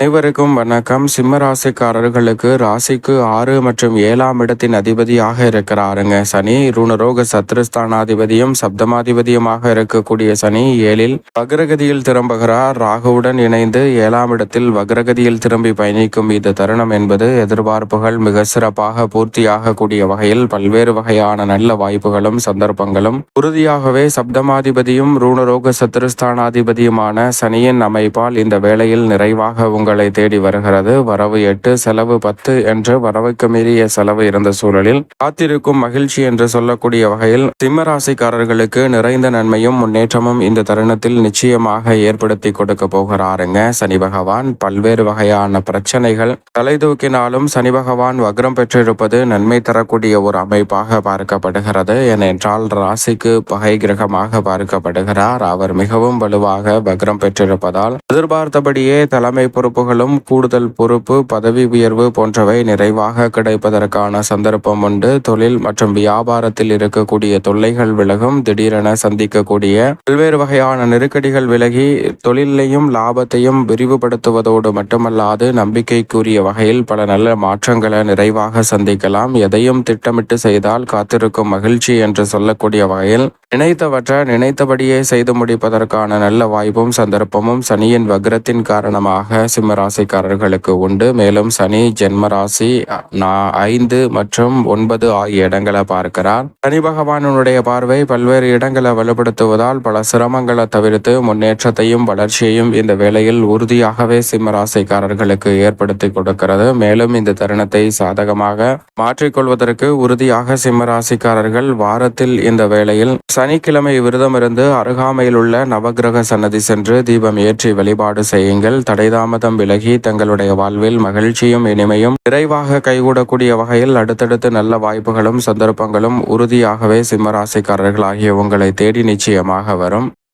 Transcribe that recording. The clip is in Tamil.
அனைவருக்கும் வணக்கம். சிம்ம ராசிக்காரர்களுக்கு ராசிக்கு ஆறு மற்றும் ஏழாம் இடத்தின் அதிபதியாக இருக்கிறாருங்க. சனி ருணரோக சத்ருஸ்தானாதிபதியும் சப்தமாதிபதியுமாக இருக்கக்கூடிய சனி ஏழில் வக்ரகதியில் திரும்புகிறார். ராகுவுடன் இணைந்து ஏழாம் இடத்தில் வக்ரகதியில் திரும்பி பயணிக்கும் இந்த தருணம் என்பது எதிர்பார்ப்புகள் மிக சிறப்பாக பூர்த்தியாக கூடிய வகையில் பல்வேறு வகையான நல்ல வாய்ப்புகளும் சந்தர்ப்பங்களும் உறுதியாகவே சப்தமாதிபதியும் ருணரோக சத்ருஸ்தானாதிபதியுமான சனியின் அமைப்பால் இந்த வேளையில் நிறைவாக உங்கள் தேடி வருகிறது. வரவு எட்டு செலவு பத்து என்று வரவுக்கு மீறிய செலவு இருந்த சூழலில் காத்திருக்கும் மகிழ்ச்சி என்று சொல்லக்கூடிய வகையில் சிம்ம ராசிக்காரர்களுக்கு நிறைந்த நன்மையும் முன்னேற்றமும் இந்த தருணத்தில் நிச்சயமாக ஏற்படுத்தி கொடுக்க போகிறாருங்க. சனி பகவான் பல்வேறு வகையான பிரச்சனைகள் தலைதூக்கினாலும் சனி பகவான் வக்ரம் பெற்றிருப்பது நன்மை தரக்கூடிய ஒரு அமைப்பாக பார்க்கப்படுகிறது. ஏனென்றால் ராசிக்கு பகை கிரகமாக பார்க்கப்படுகிறார். அவர் மிகவும் வலுவாக வக்ரம் பெற்றிருப்பதால் எதிர்பார்த்தபடியே தலைமை பொறுப்புகளும் கூடுதல் பொறுப்பு பதவி உயர்வு போன்றவை நிறைவாக கிடைப்பதற்கான சந்தர்ப்பம் உண்டு. தொழில் மற்றும் வியாபாரத்தில் இருக்கக்கூடிய தொல்லைகள் விலகும். திடீரென சந்திக்கக்கூடிய பல்வேறு வகையான நெருக்கடிகள் விலகி தொழிலையும் லாபத்தையும் விரிவுபடுத்துவதோடு மட்டுமல்லாது நம்பிக்கைக்குரிய வகையில் பல நல்ல மாற்றங்களை நிறைவாக சந்திக்கலாம். எதையும் திட்டமிட்டு செய்தால் காத்திருக்கும் மகிழ்ச்சி என்று சொல்லக்கூடிய வகையில் நினைத்தவற்றை நினைத்தபடியே செய்து முடிப்பதற்கான நல்ல வாய்ப்பும் சந்தர்ப்பமும் சனியின் வக்ரத்தின் காரணமாக சிம்மராசிக்காரர்களுக்கு உண்டு. மேலும் சனி ஜென்மராசி நா- ஐந்து மற்றும் ஒன்பது ஆகிய இடங்களை பார்க்கிறார். சனி பகவானுடைய பார்வை பல்வேறு இடங்களை வலுப்படுத்துவதால் பல சிரமங்களை தவிர்த்து முன்னேற்றத்தையும் வளர்ச்சியையும் இந்த வேளையில் உறுதியாகவே சிம்மராசிக்காரர்களுக்கு ஏற்படுத்தி கொடுக்கிறது. மேலும் இந்த தருணத்தை சாதகமாக மாற்றிக்கொள்வதற்கு உறுதியாக சிம்மராசிக்காரர்கள் வாரத்தில் இந்த வேளையில் சனிக்கிழமை விரதமிருந்து அருகாமையில் உள்ள நவக்கிரக சன்னதி சென்று தீபம் ஏற்றி வழிபாடு செய்யுங்கள். தடைதாமதம் விலகி தங்களுடைய வாழ்வில் மகிழ்ச்சியும் இனிமையும் விரைவாக கைகூடக்கூடிய வகையில் அடுத்தடுத்து நல்ல வாய்ப்புகளும் சந்தர்ப்பங்களும் உறுதியாகவே சிம்மராசிக்காரர்கள் ஆகிய உங்களை தேடி நிச்சயமாக வரும்.